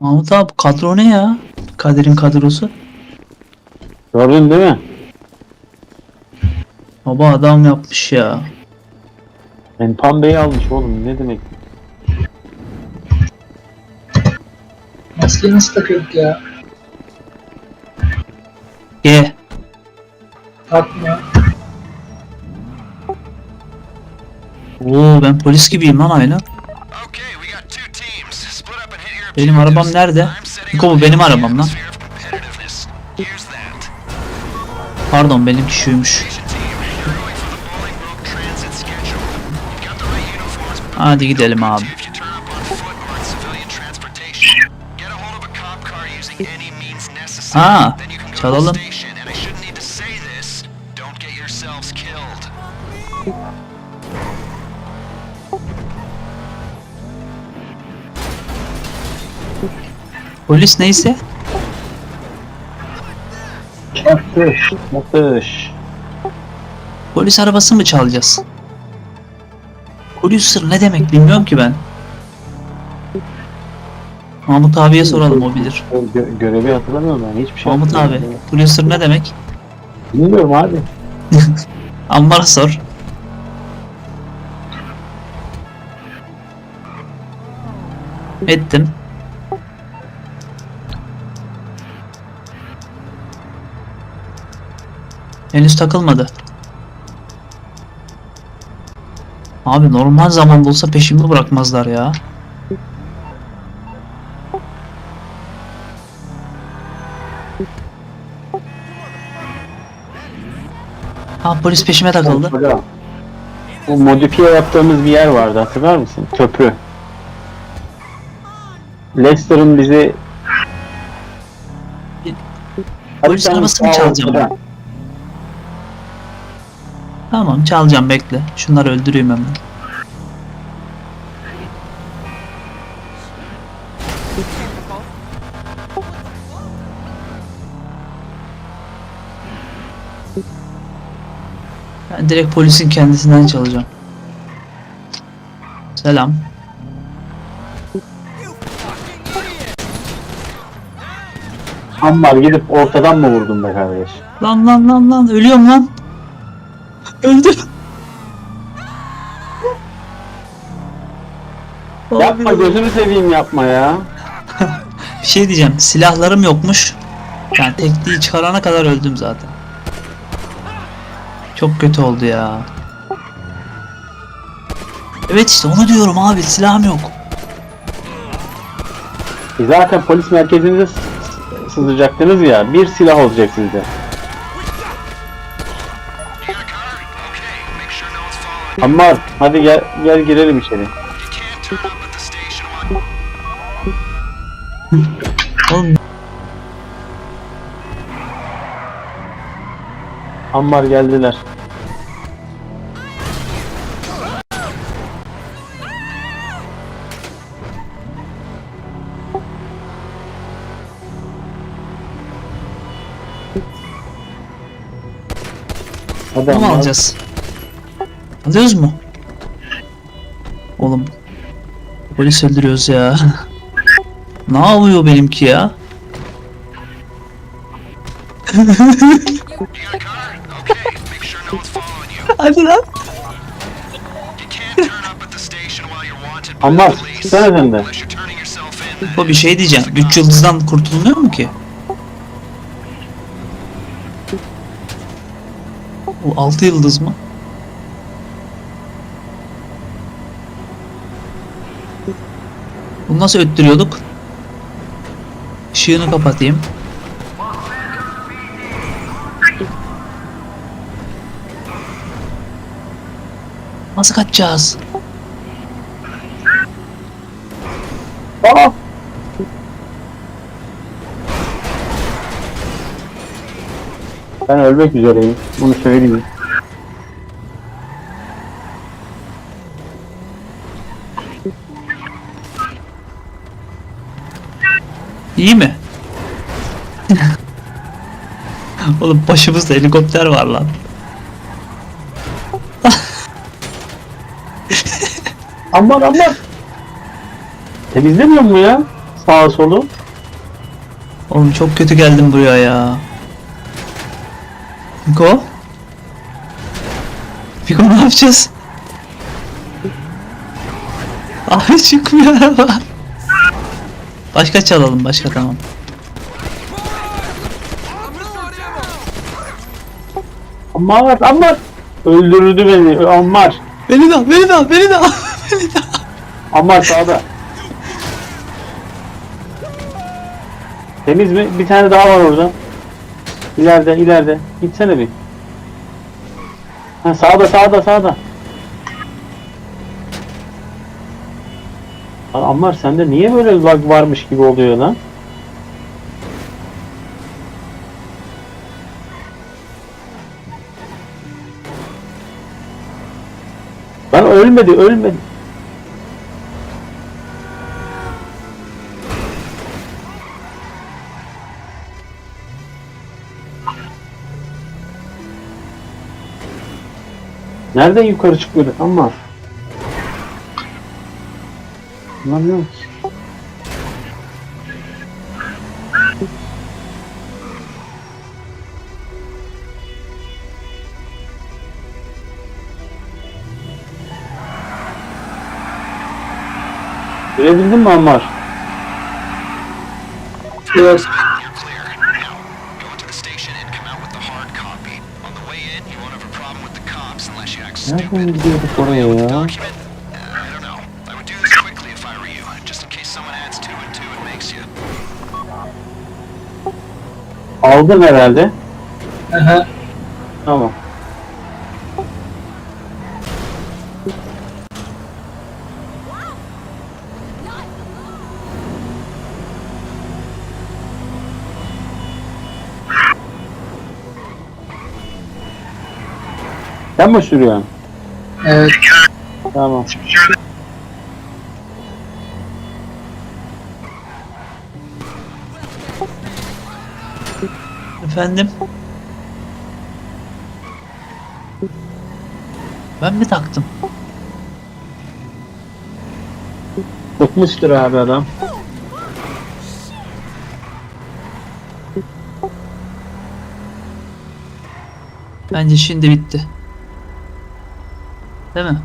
Mahmut abi kadro ne ya? Kadir'in kadrosu. Gördün değil mi? Baba adam yapmış ya. Enpan Bey'i almış oğlum ne demek? Maskeyi nasıl takıyorduk ya? G. Takma. Oo ben polis gibiyim lan aynen. Benim arabam nerede? Niko bu benim arabam lan. Pardon benimki şuymuş. Station team, you're going for Polis neyse. Atış, atış. Polis arabası mı çalacağız? Polis ne demek bilmiyorum ki ben. Mahmut abiye soralım o bilir. Gö- görevi hatırlamıyorum ben hiçbir şey Mahmut abi, hatırlamıyorum. Producer ne demek? Bilmiyorum abi. Ammar'a sor. Ettim. Henüz takılmadı. Abi normal zamanda olsa peşimi bırakmazlar ya. Ha polis peşime takıldı. Bu modifiye yaptığımız bir yer vardı hatırlar mısın? Köprü. Leicester'ın bizi Polis Hadi sen arabası mı sağ ol, çalacağım? Tamam çalacağım bekle. Şunları öldüreyim hemen. Ben direkt polisin kendisinden çalacağım. Selam. Ammar gidip ortadan mı vurdun be kardeş? Lan lan lan lan ölüyorum lan. Öldüm. Yapma gözünü seveyim yapma ya. Bir şey diyeceğim. Silahlarım yokmuş. Yani tekliği çıkarana kadar öldüm zaten. Çok kötü oldu ya. Evet işte onu diyorum abi silahım yok. E Zaten polis merkezinize sızacaktınız ya. Bir silah olacak sizde. Ammar hadi gel gel girelim içeri. Oğlum Ammar geldiler. Hadi Ammar. alacağız? Alıyoruz mu? Oğlum polis öldürüyoruz ya. ne yapıyor benimki ya? Hadi lan. You can't turn up at the station while you're wanted by Ammar the police. tutsana sen de. Unless you're turning yourself in. Bu bir şey diyeceğim. 3 yıldızdan kurtulunuyor mu ki? O 6 yıldız mı? Bunu nasıl öttürüyorduk? Işığını kapatayım. Nasıl kaçacağız? Aa! Ben ölmek üzereyim. Bunu söyleyeyim. İyi mi? Oğlum başımızda helikopter var lan. Aman aman. Temizlemiyor mu ya? Sağa solu. Oğlum çok kötü geldim buraya ya. Fiko? Fiko ne yapacağız? Abi çıkmıyor araba. Başka çalalım başka tamam. Ammar ammar. Öldürdü beni Ammar. Beni de al, beni de al, beni de al, beni de al. Ammar sağda. Temiz mi? Bir tane daha var orada. İleride ileride. Gitsene bir. Ha sağda sağda sağda. Lan Ammar sende niye böyle lag varmış gibi oluyor lan? Lan ölmedi ölmedi. Nereden yukarı çıkıyor ama? Anlamıyorum ki. Görebildin mi Ammar? Yok. You're clear. Now, go Aldın herhalde. Aha. Tamam. Sen mi sürüyorsun? Evet. Tamam. Efendim? Ben mi taktım? Tutmuştur abi adam. Bence şimdi bitti. Değil mi?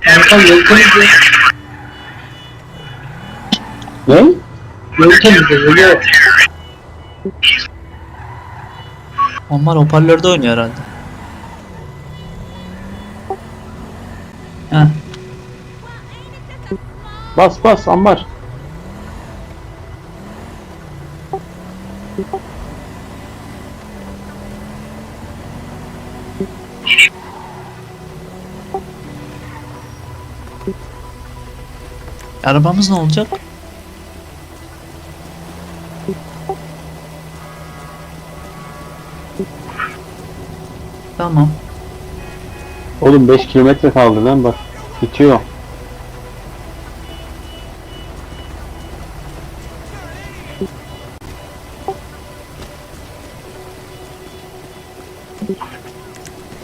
Kanka temizle. Ne? Yol temizle. Yolu. Onlar hoparlörde oynuyor herhalde. Heh. Bas bas Ammar. Arabamız ne olacak? Tamam. Oğlum 5 kilometre kaldı lan bak. Bitiyor.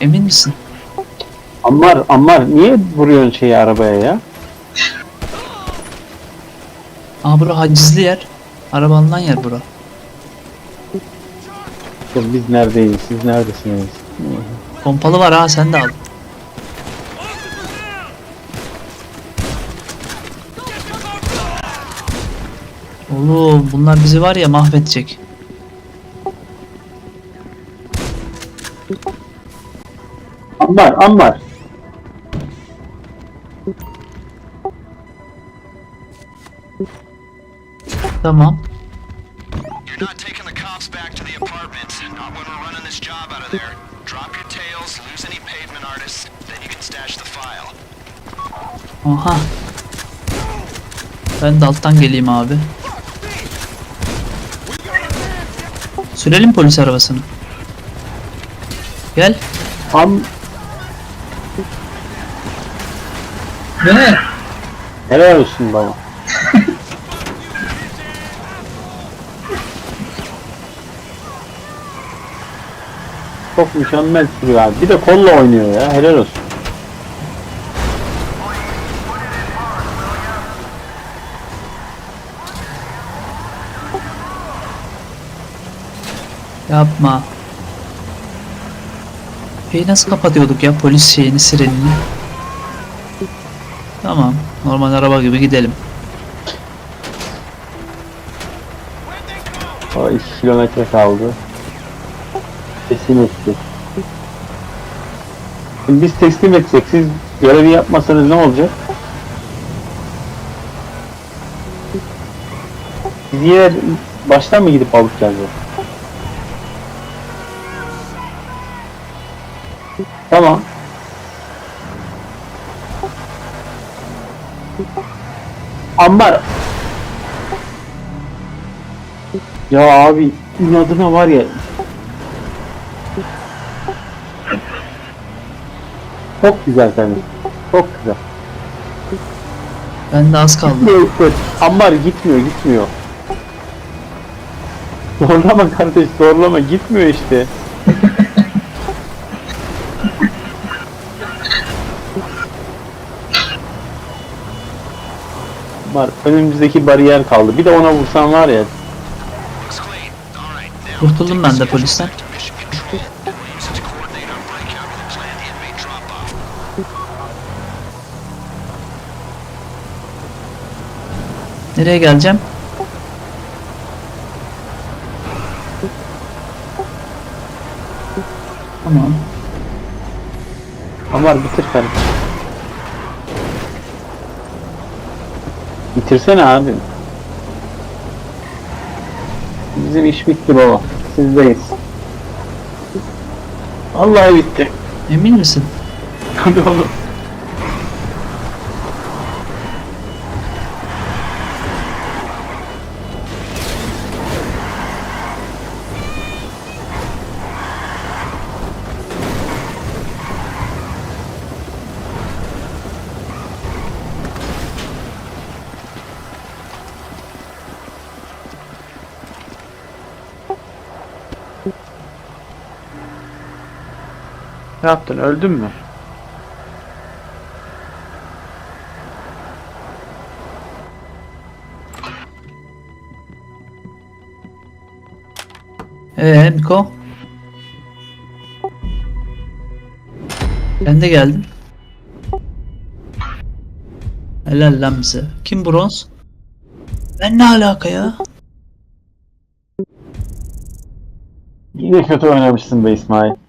Emin misin? Ammar Ammar niye vuruyorsun şeyi arabaya ya? Aa bura hacizli yer. Araba alınan yer bura. Oğlum biz neredeyiz? Siz neredesiniz? Pompalı var ha sen de al. Oğlum bunlar bizi var ya mahvedecek. Ammar Ammar. Tamam. You're not taking the cops back to the apartment. Not when we're running this job out of there. Drop your tails, lose any pavement artists, then you can stash the file. Aha. Ben de alttan geleyim abi. Sürelim polis arabasını. Gel. Am Ne? helal olsun baba. Çok mükemmel sürüyor abi. Bir de kolla oynuyor ya. Helal olsun. Yapma. Şeyi nasıl kapatıyorduk ya polis şeyini sirenini? Tamam. Normal araba gibi gidelim. O 2 kilometre kaldı. Teslim etti. Şimdi biz teslim etsek siz görevi yapmasanız ne olacak? Biz yer baştan mı gidip alıp? Tamam. Ambar. Ya abi inadına var ya. Çok güzel kardeşim. Çok güzel. Ben de az kaldı. Gitmiyor. Ambar gitmiyor gitmiyor. Zorlama kardeş zorlama gitmiyor işte. Var önümüzdeki bariyer kaldı. Bir de ona vursan var ya. Kurtuldum ben de polisten. Nereye geleceğim? Tamam. Ambar bitir kardeşim. Bitirsene abi. Bizim iş bitti baba. Sizdeyiz. Vallahi bitti. Emin misin? Hadi oğlum. Ne yaptın? Öldün mü? Ee Miko? Ben de geldim. Helal lan bize. Kim bronz? Ben ne alaka ya? Yine kötü oynamışsın be İsmail.